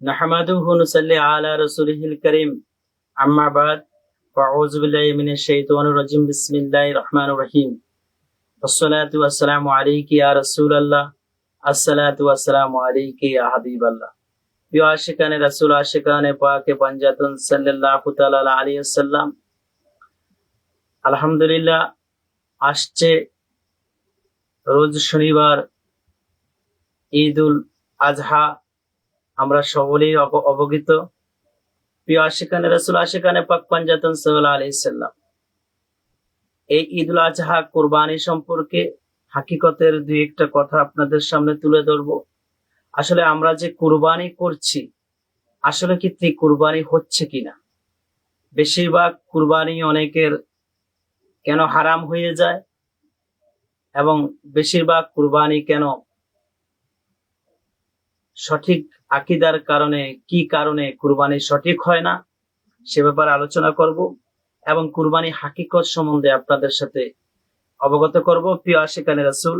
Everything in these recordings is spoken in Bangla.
نحمده ونصلي على رسوله الكريم أما بعد فأعوذ بالله من الشيطان الرجيم بسم الله الرحمن الرحيم والصلاة والسلام عليك يا رسول الله الصلاة والسلام عليك يا حبيب الله প্রিয় আশিকানে রাসূল আশিকানে পাকে পাঞ্জাতুন সাল্লাল্লাহু তাআলা আলাইহি ওয়াসাল্লাম আলহামদুলিল্লাহ আসছে রোজ শনিবার ঈদুল আজহা আমরা সকলেই অব- অবগত। প্রিয় আশিকানে রসুল, আশিকানে পাক পাঞ্জাতন সাল্লাহ আলাইসাল্লাম এই ঈদুল আজহা কোরবানি সম্পর্কে হাকিকতের দুই একটা কথা আপনাদের সামনে তুলে ধরবো। আসলে আমরা যে কুরবানি করছি, আসলে কি কুরবানি হচ্ছে কিনা? বেশিরভাগ কুরবানি অনেকের কেন হারাম হয়ে যায় এবং বেশিরভাগ কুরবানি কেন সঠিক আকিদার কারণে কি কারণে কুরবানি সঠিক হয় না, সে ব্যাপারে আলোচনা করব এবং কুরবানি হাকিকত সম্বন্ধে আপনাদের সাথে অবগত করব। প্রিয় আশিকানে রাসূল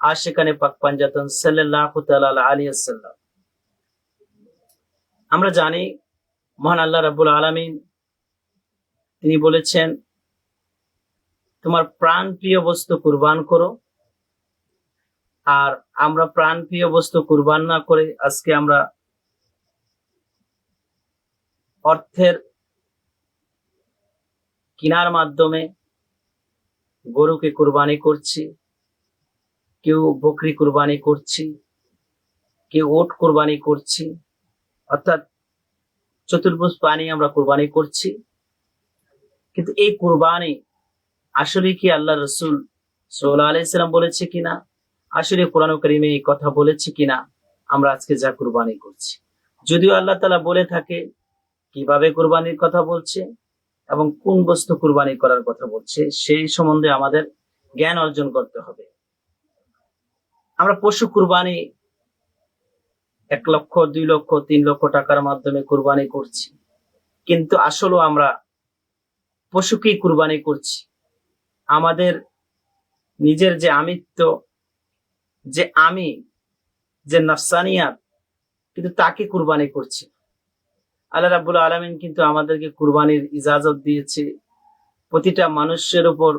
আশিকানে পাক পাঞ্জাতন সাল্লাল্লাহু তাআলা আলাইহি আমরা জানি, মহান আল্লাহ রাব্বুল আলামিন, তিনি বলেছেন, তোমার প্রাণ প্রিয় বস্তু কুরবান করো আর আমরা প্রাণ প্রিয় বস্তু কুরবান না করে আজকে আমরা অর্থের কিনার মাধ্যমে গরুকে কুরবানি করছি, কেউ বকরি কুরবানি করছি, কেউ ওট কুরবানি করছি, অর্থাৎ চতুর্ভুজ প্রাণী আমরা কুরবানি করছি। কিন্তু এই কুরবানি আসলে কি আল্লাহ রসুল সাল্লাহ আলাইসাল্লাম বলেছে কিনা? আসলে কোরআন করিমে এই কথা বলেছে কিনা, আমরা আজকে যা কুরবানি করছি। যদিও আল্লাহ তালা বলে থাকে, কীভাবে কুরবানির কথা বলছে এবং কোন বস্তু কুরবানি করার কথা বলছে, সেই সম্বন্ধে আমাদের জ্ঞান অর্জন করতে হবে। আমরা পশু কুরবানি এক লক্ষ, দুই লক্ষ, তিন লক্ষ টাকার মাধ্যমে কুরবানি করছি। কিন্তু আসলেও আমরা পশুকেই কুরবানি করছি। আমাদের নিজের যে আমিত্ব যে আমি, যে নফসানিয়াত, কিন্তু তাকে কুরবানি করছি। আল্লাহ রাবুল আলমিন কিন্তু আমাদেরকে কুরবানির ইজাজত দিয়েছে। প্রতিটা মানুষের উপর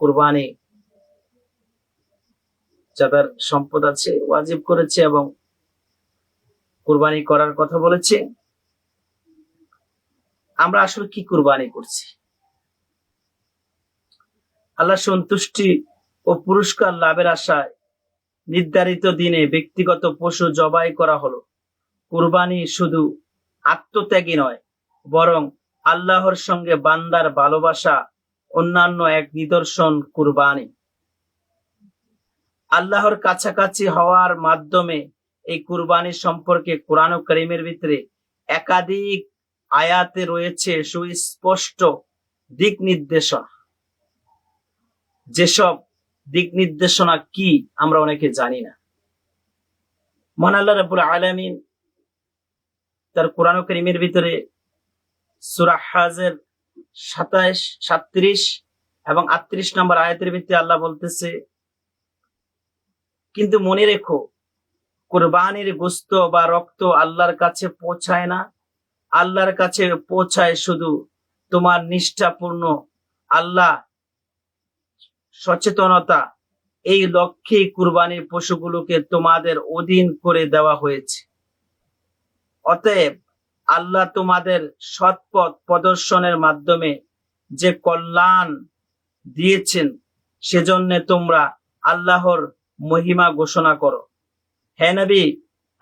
কুরবানি যাদের সম্পদ আছে ওয়াজিব করেছে এবং কুরবানি করার কথা বলেছে, আমরা আসলে কি কুরবানি করছি? আল্লাহ সন্তুষ্টি ও পুরস্কার লাভের আশায় নির্ধারিত দিনে ব্যক্তিগত পশু জবাই করা হলো। কুরবানি শুধু আত্মত্যাগী নয়, বরং আল্লাহর সঙ্গে বান্দার ভালোবাসা অন্যান্য এক নিদর্শন কুরবানি। আল্লাহর কাছাকাছি হওয়ার মাধ্যমে এই কুরবানি সম্পর্কে কোরআন করিমের ভিতরে একাধিক আয়াতে রয়েছে সুস্পষ্ট দিক নির্দেশনা। যেসব দিক নির্দেশনা কি আমরা অনেকে জানি না। মহান আল্লাহ রাবুল আলামিন তার কোরআন করিমের ভিতরে সুরা হাজের সাতাইশ সাত্রিশ এবং আটত্রিশ নম্বর আয়াতের ভিত্তি আল্লাহ বলতেছে, কিন্তু মনে রেখো, কোরবানির গোস্ত বা রক্ত আল্লাহর কাছে পৌঁছায় না। আল্লাহর কাছে পৌঁছায় শুধু তোমার নিষ্ঠাপূর্ণ আল্লাহ সচেতনতা, এই লক্ষ্যে কুরবানির পশুগুলোকে তোমাদের অধীন করে দেওয়া হয়েছে। অতএব আল্লাহ তোমাদের সৎপথ প্রদর্শনের মাধ্যমে যে কল্যাণ দিয়েছেন, সেজন্য তোমরা আল্লাহর মহিমা ঘোষণা করো। হ্যাঁ নবী,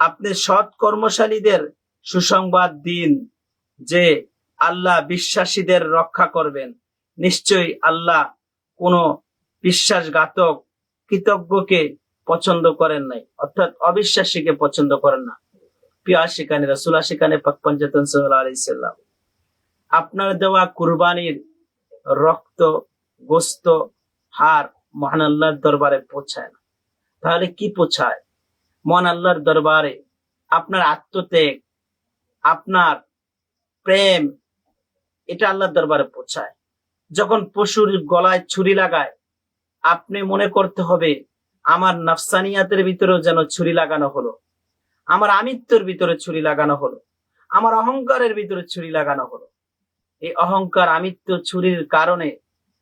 আপনি সৎ কর্মশালীদের সুসংবাদ দিন যে আল্লাহ বিশ্বাসীদের রক্ষা করবেন। নিশ্চয়ই আল্লাহ কোনো বিশ্বাসঘাতক কৃতজ্ঞকে পছন্দ করেন নাই। অর্থাৎ অবিশ্বাসীকে পছন্দ করেন না। প্রিয় আশিকানে রাসুল, আশিকানে পাক সাল্লাহ আপনার দেওয়া কুরবানির রক্ত, গোস্ত, হার মহান আল্লাহর দরবারে পৌঁছায় না। তাহলে কি পৌঁছায়? মহান আল্লাহর দরবারে আপনার আত্মত্যাগ, আপনার প্রেম, এটা আল্লাহর দরবারে পৌঁছায়। যখন পশুর গলায় ছুরি লাগায় আপনি মনে করতে হবে আমার নাফসানিয়াতের ভিতরেও যেন ছুরি লাগানো হলো। আমার আমিত্বর ভিতরে ছুরি লাগানো হলো। আমার অহংকারের ভিতরে ছুরি লাগানো হলো। এই অহংকার, আমিত্ব, ছুরির কারণে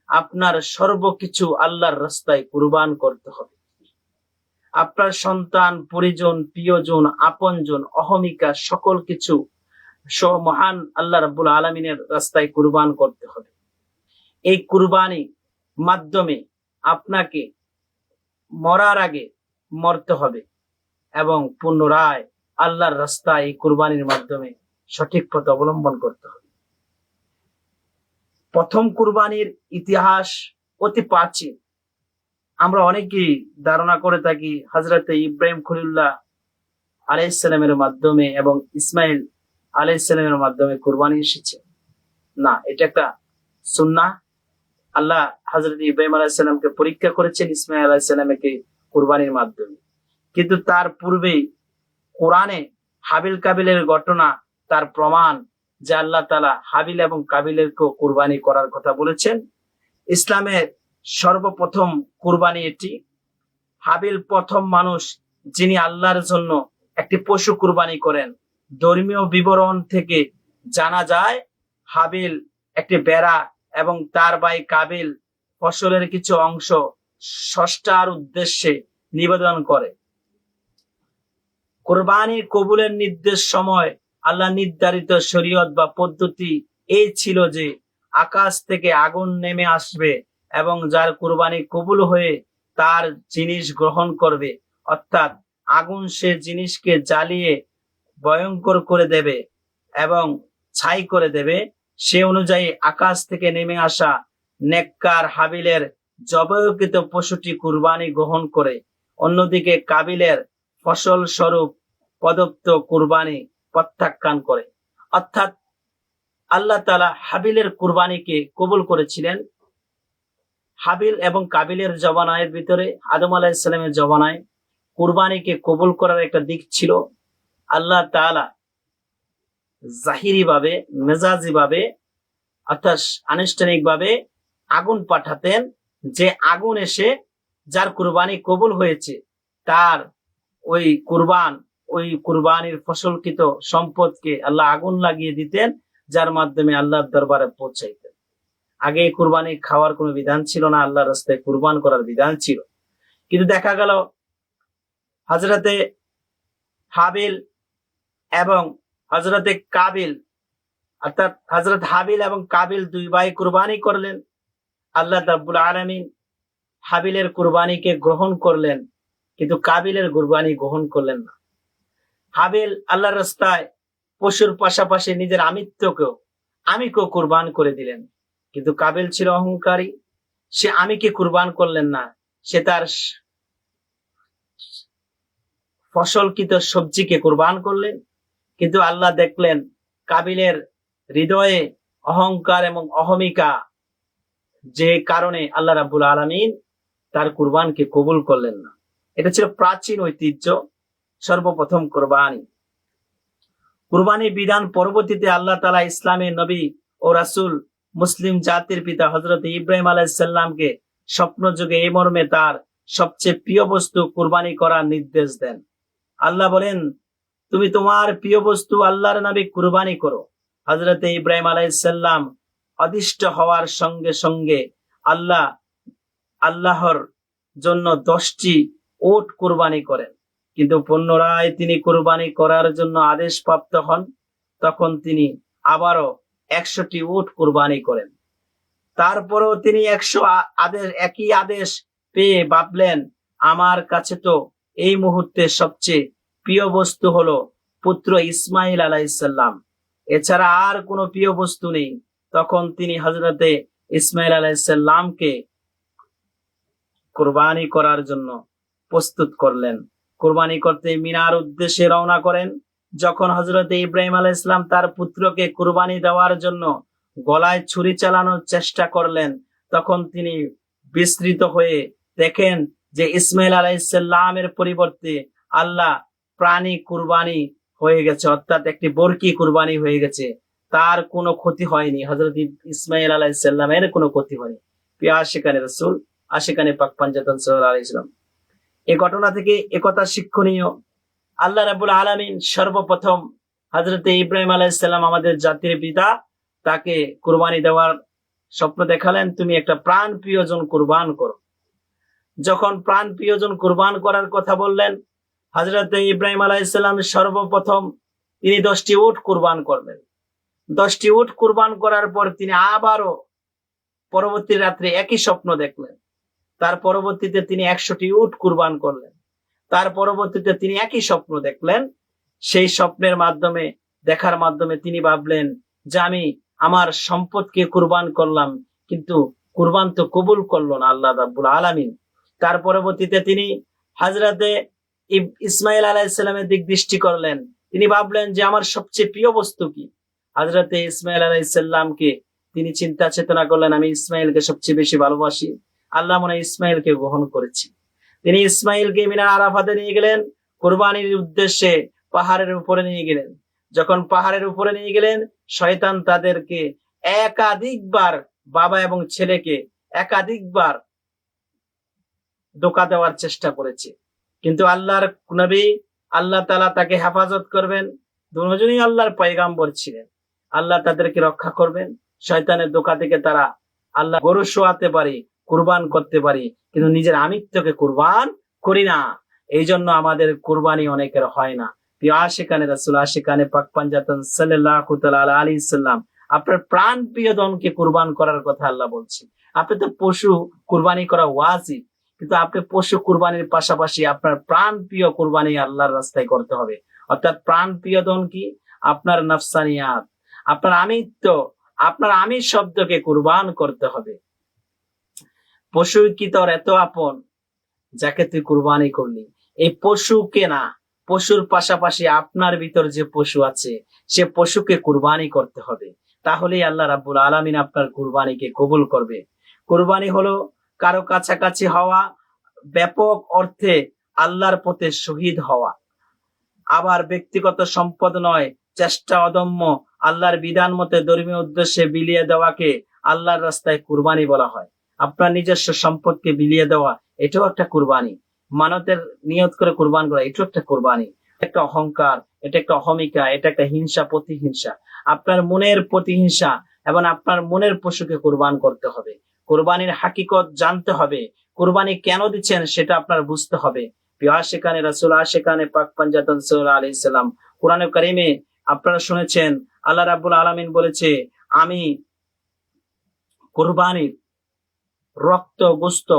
আপনার সর্বকিছু আল্লাহর রাস্তায় কুরবান করতে হবে। আপনার সন্তান, পরিজন, প্রিয়জন, আপনজন, অহমিকা, সকল কিছু মহান আল্লাহ রাব্বুল আলমিনের রাস্তায় কুরবান করতে হবে। এই কুরবানি মাধ্যমে আপনাকে মরার আগে মরতে হবে এবং পুনরায় আল্লাহর রাস্তায় এই কুরবানির মাধ্যমে সঠিক পথ অবলম্বন করতে হবে। প্রথম কুরবানির ইতিহাস অতি প্রাচীন। আমরা অনেকেই ধারণা করে থাকি হজরত ইব্রাহিম খলিল্লাহ আলাইসালামের মাধ্যমে এবং ইসমাইল আলাইসালামের মাধ্যমে কুরবানি এসেছে। না, এটা একটা সুন্না আল্লাহ হজরত ইব্রাহিম আলাইসাল্লামকে পরীক্ষা করেছেন ইসমাইল আলাইসাল্লামকে কুরবানির মাধ্যমে। কিন্তু তার পূর্বেই কোরআনে হাবিল কাবিলের ঘটনা, তার প্রমাণ যে আল্লাহ তালা হাবিল এবং কাবিলেরকেও কুরবানি করার কথা বলেছেন। ইসলামের সর্বপ্রথম কুরবানি এটি। হাবিল প্রথম মানুষ যিনি আল্লাহর জন্য একটি পশু কুরবানি করেন। ধর্মীয় বিবরণ থেকে জানা যায়, হাবিল একটি বেড়া এবং তার ভাই কাবিল ফসলের কিছু অংশ ষষ্ঠার উদ্দেশ্যে নিবেদন করে। কোরবানি কবুলের নির্দেশ সময় আল্লাহ নির্ধারিত শরীয়ত বা পদ্ধতি এই ছিল যে, আকাশ থেকে আগুন নেমে আসবে এবং যার কোরবানি কবুল হয়ে তার জিনিস গ্রহণ করবে, অর্থাৎ আগুন সে জিনিসকে জ্বালিয়ে ভয়ঙ্কর করে দেবে এবং ছাই করে দেবে। সে অনুযায়ী আকাশ থেকে নেমে আসা নেককার হাবিলের জবয়কৃত পশুটি কুরবানি গ্রহণ করে। অন্যদিকে কাবিলের ফসল স্বরূপ প্রদত্ত কুরবানি প্রত্যাখ্যান করে। অর্থাৎ আল্লাহ তালা হাবিলের কুরবানিকে কবুল করেছিলেন। হাবিল এবং কাবিলের জবানায়ের ভিতরে, আদম আলাহিসাল্লামের জবানায় কুরবানিকে কবুল করার একটা দিক ছিল। আল্লাহ তালা জাহিরি ভাবে মেজাজি ভাবে অর্থাৎ আনুষ্ঠানিক ভাবে আগুন পাঠাতেন যে আগুন এসে যার কুরবানি কবুল হয়েছে, তার ওই কুরবান, ওই কুরবানির ফসলকৃত সম্পদকে আল্লাহ আগুন লাগিয়ে দিতেন, যার মাধ্যমে আল্লাহর দরবারে পৌঁছাইতেন। আগে কুরবানি খাওয়ার কোনো বিধান ছিল না, আল্লাহর রাস্তায় কুরবান করার বিধান ছিল। কিন্তু দেখা গেল হাজরাতে হাবিল এবং হজরতে কাবিল, অর্থাৎ হজরত হাবিল এবং কাবিল দুই ভাই কুরবানি করলেন। আল্লাহ রাব্বুল আলামিন হাবিলের কুরবানিকে গ্রহণ করলেন, কিন্তু কাবিলের কুরবানি গ্রহণ করলেন না। হাবিল আল্লাহর রাস্তায় পশুর পাশাপাশি নিজের আমিত্বকেও, আমিকেও কুরবান করে দিলেন। কিন্তু কাবিল ছিল অহংকারী, সে আমিকে কুরবান করলেন না। সে তার ফসলকৃত সবজিকে কুরবান করলেন কিন্তু আল্লাহ দেখলেন কাবিলের হৃদয়ে অহংকার এবং অহমিকা। যে কারণে আল্লাহ রাব্বুল আলামিন তার কুরবানকে কবুল করলেন না। এটা ছিল প্রাচীন ঐতিহ্য, সর্বপ্রথম কোরবানি। কুরবানি বিধান পরবর্তীতে আল্লাহ তালা ইসলামের নবী ও রাসূল মুসলিম জাতির পিতা হজরত ইব্রাহিম আলাইসাল্লামকে স্বপ্ন যুগে এই মর্মে তার সবচেয়ে প্রিয় বস্তু কুরবানি করার নির্দেশ দেন। আল্লাহ বলেন তুমি তোমার প্রিয় বস্তু আল্লাহর নামে কুরবানি করো। হজরত ইব্রাহিম আলাইসাল্লাম অদিষ্ট হওয়ার সঙ্গে সঙ্গে আল্লাহ, আল্লাহর জন্য দশটি ওট কুরবানি করেন। কিন্তু পুনরায় তিনি কুরবানি করার জন্য আদেশ প্রাপ্ত হন, তখন তিনি আবারও একশোটি উট কুরবানি করেন। তারপরেও তিনি একশো আদেশ, একই আদেশ পেয়ে ভাবলেন, আমার কাছে তো এই মুহূর্তে সবচেয়ে প্রিয় বস্তু হলো পুত্র ইসমাইল আলাইসাল্লাম এছাড়া আর কোনো প্রিয় বস্তু নেই। তখন তিনি হজরতে ইসমাইল আলাইসাল্লামকে কোরবানি করার জন্য প্রস্তুত করলেন। কোরবানি করতে মিনার উদ্দেশ্যে রওনা করেন। যখন হজরত ইব্রাহিম আলাহ ইসলাম তার পুত্রকে কুরবানি দেওয়ার জন্য গলায় ছুরি চালানোর চেষ্টা করলেন, তখন তিনি বিস্তৃত হয়ে দেখেন যে ইসমাইল আলাইসাল্লামের পরিবর্তে আল্লাহ প্রাণী কুরবানি হয়ে গেছে, অর্থাৎ একটি বরকি কুরবানি হয়ে গেছে। তার কোনো ক্ষতি হয়নি। হজরত ইসমাইল আলাইসাল্লামের কোনো ক্ষতি হয়নি। প্রিয় আশিকানে রসুল আশিকানে পাক পাঞ্জাতন সাল্লাহ আলাইসলাম এই ঘটনা থেকে একথা শিক্ষণীয়। আল্লাহ রাবুল আলমিন সর্বপ্রথম হজরত ইব্রাহিম আলাইসাল্লাম আমাদের জাতির পিতা, তাকে কুরবানি দেওয়ার স্বপ্ন দেখালেন, তুমি একটা প্রাণ প্রিয়জন কুরবান করো। যখন প্রাণ প্রিয়জন কুরবান করার কথা বললেন হজরত ইব্রাহিম আলাইসাল্লাম সর্বপ্রথম তিনি দশটি উট কুরবান করলেন দশটি উট কুরবান করার পর তিনি আবারও পরবর্তী রাত্রে একই স্বপ্ন দেখলেন। তার পরবর্তীতে তিনি একশোটি উট কুরবান করলেন। তার পরবর্তীতে তিনি একই স্বপ্ন দেখলেন। সেই স্বপ্নের মাধ্যমে, দেখার মাধ্যমে তিনি ভাবলেন যে আমি আমার সম্পদকে কুরবান করলাম, কিন্তু কুরবান তো কবুল করল না আল্লাহ রাব্বুল আলামিন। তার পরবর্তীতে তিনি হাজরাতে ইসমাইল আলাইসাল্লামের দিক দৃষ্টি করলেন। তিনি ভাবলেন যে আমার সবচেয়ে প্রিয় বস্তু কি? হাজরাতে ইসমাইল আলাইসাল্লামকে তিনি চিন্তা চেতনা করলেন, আমি ইসমাইলকে সবচেয়ে বেশি ভালোবাসি। আল্লাহ মনে ইসমাইলকে গ্রহণ করেছি। তিনি ইসমাইলকে মিনার আরাফাতে নিয়ে গেলেন, কোরবানির উদ্দেশ্যে পাহাড়ের উপরে নিয়ে গেলেন। যখন পাহাড়ের উপরে নিয়ে গেলেন, শয়তান তাদেরকে একাধিকবার বাবা এবং ছেলেকে একাধিকবার ধোকা দেওয়ার চেষ্টা করেছে। কিন্তু আল্লাহর নবী, আল্লাহ তালা তাকে হেফাজত করবেন। দুজনই আল্লাহর পয়গাম্বর ছিলেন। আল্লাহ তাদেরকে রক্ষা করবেন। শয়তানের ধোকা থেকে তারা আল্লাহ গরু শোয়াতে পারি, কুরবান করতে পারি, কিন্তু নিজের আমিত্বকে কুরবান করি না। এই জন্য আমাদের কুরবানি অনেকের হয় না। আশেকানে রাসুল আশেকানে পাক পাঞ্জাতন সাল্লাহ আলী সাল্লাম, আপনার প্রাণ প্রিয় দনকে কুরবান করার কথা আল্লাহ বলছে আপনি তো পশু কুরবানি করা ওয়াজিব। কিন্তু আপনি পশু কুরবানির পাশাপাশি আপনার প্রাণ প্রিয় কুরবানি আল্লাহর রাস্তায় করতে হবে। অর্থাৎ প্রাণ প্রিয় দন কি? আপনার নফসানিয়াত, আপনার আমিত্ব, আপনার আমি শব্দকে কুরবান করতে হবে। পশু কি তোর এত আপন? যাকে তুই কুরবানি করলি। এই পশুকে না? পশুর পাশাপাশি আপনার ভিতর যে পশু আছে, সে পশুকে কুরবানি করতে হবে। তাহলেই আল্লাহ রাব্বুল আলামিন আপনার কুরবানিকে কবুল করবে। কুরবানি হলো কারও কাছাকাছি হওয়া ব্যাপক অর্থে আল্লাহর পথে শহীদ হওয়া। আবার ব্যক্তিগত সম্পদ নয়, চেষ্টা অদম্য আল্লাহর বিধান মতে ধর্মীয় উদ্দেশ্যে বিলিয়ে দেওয়াকে আল্লাহর রাস্তায় কুরবানি বলা হয়। আপনার নিজস্ব সম্পদকে বিলিয়ে দেওয়া, এটাও একটা কুরবানি। মানতের নিয়ত করে কুরবান করা, এটাও একটা কুরবানি। একটা অহংকার, এটা একটা অহমিকা, এটা একটা হিংসা, প্রতিহিংসা। আপনার মনের প্রতিহিংসা এবং আপনার মনের পশুকে কুরবান করতে হবে। কোরবানির হাকিকত জানতে হবে। কোরবানি কেন দিচ্ছেন সেটা আপনার বুঝতে হবে। আশেকানে রাসুল আশেকানে পাক পাঞ্জাতন আলি সাল্লাম কোরআনে কারিমে আপনারা শুনেছেন, আল্লাহ রাব্বুল আলামিন বলেছে, আমি কোরবানির রক্ত, গোস্ত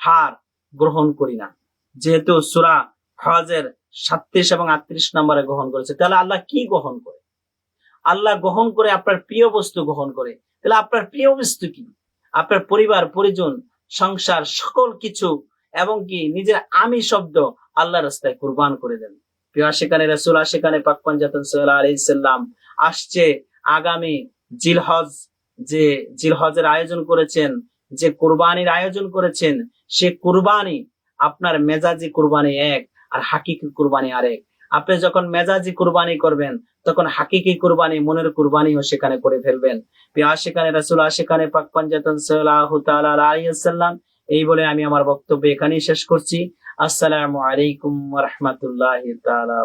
হার গ্রহণ করি না। যেহেতু সুরা হজের সাতত্রিশ এবং আটত্রিশ নম্বরে গ্রহণ করেছে। তাহলে আল্লাহ কি গ্রহণ করে? আল্লাহ গ্রহণ করে আপনার প্রিয় বস্তু গ্রহণ করে। তাহলে আপনার প্রিয় বস্তু কি? আপনার পরিবার, পরিজন, সংসার, সকল কিছু, এবং কি নিজের আমি শব্দ আল্লাহ রাস্তায় কুরবান করে দেন। প্রিয় সেখানে রসুল সেখানে পাক পঞ্জাতন সাল্লাহ আলাইসাল্লাম আসছে আগামী জিলহজ, যে জিলহজের আয়োজন করেছেন, যে কুরবানির আয়োজন করেছেন, সে কুরবানি আপনার মেজাজি কুরবানি এক আর হাকিকি কুরবানি আরেক। আপনি যখন মেজাজি কুরবানি করবেন, তখন হাকিকি কুরবানি, মনের কুরবানিও সেখানে করে ফেলবেন। পিয়া সেখানে রাসুল সেখানে পাক পঞ্জাতন আলাইসাল্লাম এই বলে আমি আমার বক্তব্য এখানেই শেষ করছি। আসসালামু আলাইকুম রহমতুল্লাহ তালা